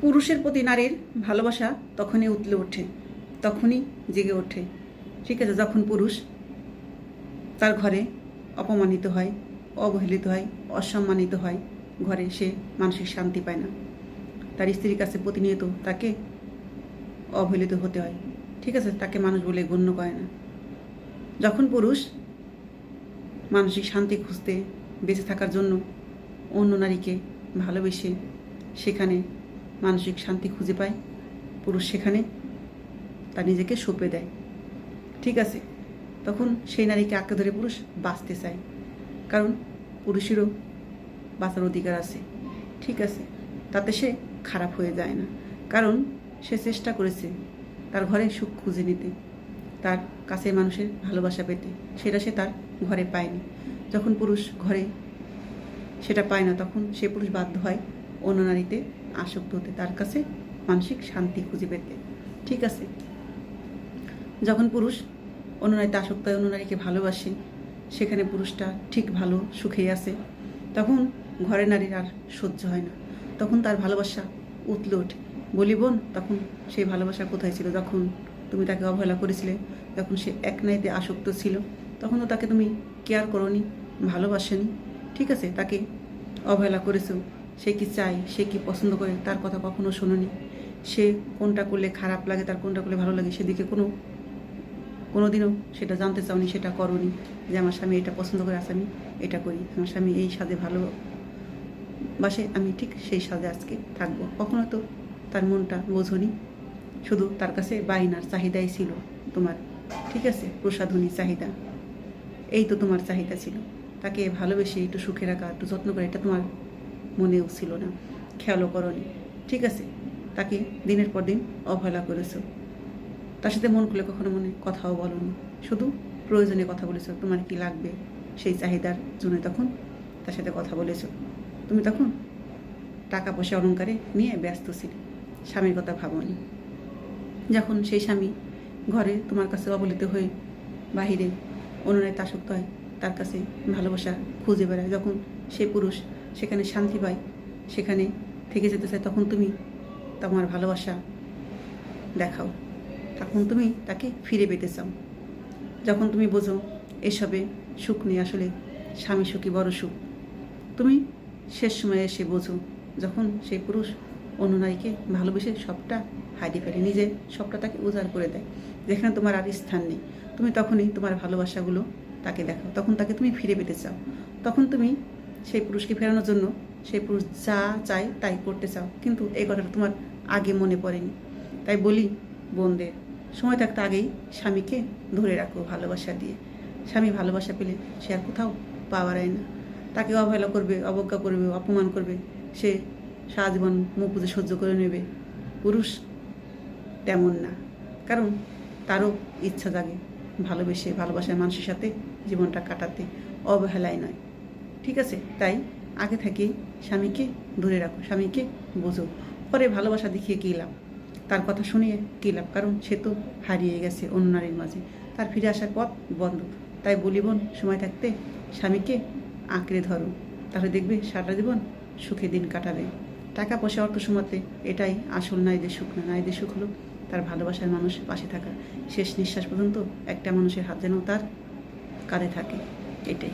পুরুষের প্রতি নারীর ভালোবাসা তখনই উতলে ওঠে, তখনই জেগে ওঠে। ঠিক আছে, যখন পুরুষ তার ঘরে অপমানিত হয়, অবহেলিত হয়, অসম্মানিত হয়, ঘরে সে মানসিক শান্তি পায় না। তার স্ত্রীর কাছে প্রতিনিয়ত তাকে অবহেলিত হতে হয়। ঠিক আছে, তাকে মানুষ বলে গণ্য করে না। যখন পুরুষ মানসিক শান্তি খুঁজতে বেঁচে থাকার জন্য অন্য নারীকে ভালোবেসে সেখানে মানসিক শান্তি খুঁজে পায়। পুরুষ সেখানে তার নিজেকে সঁপে দেয়। ঠিক আছে, তখন সেই নারীকে আঁকড়ে ধরে পুরুষ বাঁচতে চায়। কারণ পুরুষেরও বাঁচার অধিকার আছে। ঠিক আছে, তাতে সে খারাপ হয়ে যায় না। কারণ সে চেষ্টা করেছে তার ঘরে সুখ খুঁজে নিতে, তার কাছের মানুষের ভালোবাসা পেতে। সেটা সে তার ঘরে পায়নি। যখন পুরুষ ঘরে সেটা পায় না, তখন সে পুরুষ বাধ্য হয় অন্য নারীতে আসক্ত হতে তার কাছে মানসিক শান্তি খুঁজে পেতে। ঠিক আছে। যখন পুরুষ অন্য নারীতে আসক্ত হয় অন্য নারীকে ভালোবাসে, সেখানে পুরুষটা ঠিক ভালো সুখেই আছে, তখন ঘরে নারীর আর সহ্য হয় না। তখন তার ভালোবাসা উতলে ওঠে। বলি, বোন, তখন সেই ভালোবাসা কোথায় ছিল? যখন তুমি তাকে অবহেলা করেছিলে, যখন সে এক নাইতে আসক্ত ছিল তখন তো তাকে তুমি কেয়ার করনি, ভালোবাসেনি। ঠিক আছে, তাকে অবহেলা করেছ সে কি চায়, সে কি পছন্দ করে, তার কথা কখনো শোনোনি। সে কোনটা করলে খারাপ লাগে, তার কোনটা করলে ভালো লাগে, সেদিকে কোনো, কোনোদিনও সেটা জানতে চাওনি, সেটা করনি যে আমার স্বামী এটা পছন্দ করে আছে আমি এটা করি। আমার স্বামী এই স্বাদে ভালো বাসে, আমি ঠিক সেই স্বাদে আজকে থাকব। কখনো তো তার মনটা বোঝনি, শুধু তার কাছে বাইনার চাহিদাই ছিল তোমার, ঠিক আছে প্রসাধনী চাহিদা। এই তো তোমার চাহিদা ছিল। তাকে ভালোবেসে একটু সুখে রাখা, একটু যত্ন করে, এটা তোমার মনেও ছিল না। খেয়ালও করনি। ঠিক আছে, তাকে দিনের পর দিন অবহেলা করেছ। তার সাথে মন খুলে কখনো মনে কথাও বলনি। শুধু প্রয়োজনে কথা বলেছ, তোমার কি লাগবে? সেই চাহিদার জন্য তখন তার সাথে কথা বলেছ। তুমি তখন টাকা পয়সা অলঙ্কারে নিয়ে ব্যস্ত ছিলে, স্বামীর কথা ভাবনি। যখন সেই স্বামী ঘরে তোমার কাছে অবলিত হয়ে বাহিরে অনুরায় আসক্ত হয়, তার কাছে ভালোবাসা খুঁজে বেড়ায়, যখন সে পুরুষ সেখানে শান্তি পায় সেখানে থেকে যেতে চায় তখন তুমি তোমার ভালোবাসা দেখাও। তখন তুমি তাকে ফিরে পেতে চাও। যখন তুমি বোঝো এসবে সুখ নেই আসলে, স্বামী সুখী, বড় সুখ। তুমি শেষ সময়ে এসে বোঝো যখন সেই পুরুষ অন্য নারীকে ভালোবেসে সবটা হারিয়ে ফেলে, নিজে সবটা তাকে উজাড় করে দেয়। যেখানে তোমার আর স্থান নেই। তুমি তখনই তোমার ভালোবাসাগুলো তাকে দেখাও। তখন তাকে তুমি ফিরে পেতে চাও। তখন তুমি সেই পুরুষকে ফেরানোর জন্য সেই পুরুষ যা চায় তাই করতে চাও। কিন্তু এই কথাটা তোমার আগে মনে পড়েনি। তাই বলি, বোনদের, সময় থাকতে আগেই স্বামীকে ধরে রাখো ভালোবাসা দিয়ে। স্বামী ভালোবাসা পেলে সে আর কোথাও পাওয়া যায় না। তাকে অবহেলা করবে, অবজ্ঞা করবে, অপমান করবে, সে সারা জীবন মুখ বুঝে সহ্য করে নেবে। পুরুষ তেমন না। কারণ তারও ইচ্ছা জাগে ভালোবেসে, ভালোবাসার মানুষের সাথে জীবনটা কাটাতে। অবহেলায় নয়। ঠিক আছে? তাই আগে থেকে স্বামীকে ধরে রাখো, স্বামীকে বোঝো। পরে ভালোবাসা দেখিয়ে কী লাভ? তার কথা শুনিয়ে কী লাভ? কারণ সে তো হারিয়ে গেছে অন্য নারীর মাঝে। তার ফিরে আসার পথ বন্ধ। তাই বলি বোন, সময় থাকতে স্বামীকে আঁকড়ে ধরো। তাহলে দেখবে সারা জীবন সুখে দিন কাটাবে। টাকা পয়সা, অর্থ সময়তে এটাই আসল নারীদের সুখ না। নারীদের সুখ হলো তার ভালোবাসার মানুষ পাশে থাকা। শেষ নিঃশ্বাস পর্যন্ত একটা মানুষের হাত যেন তার কাঁধে থাকে। এটাই।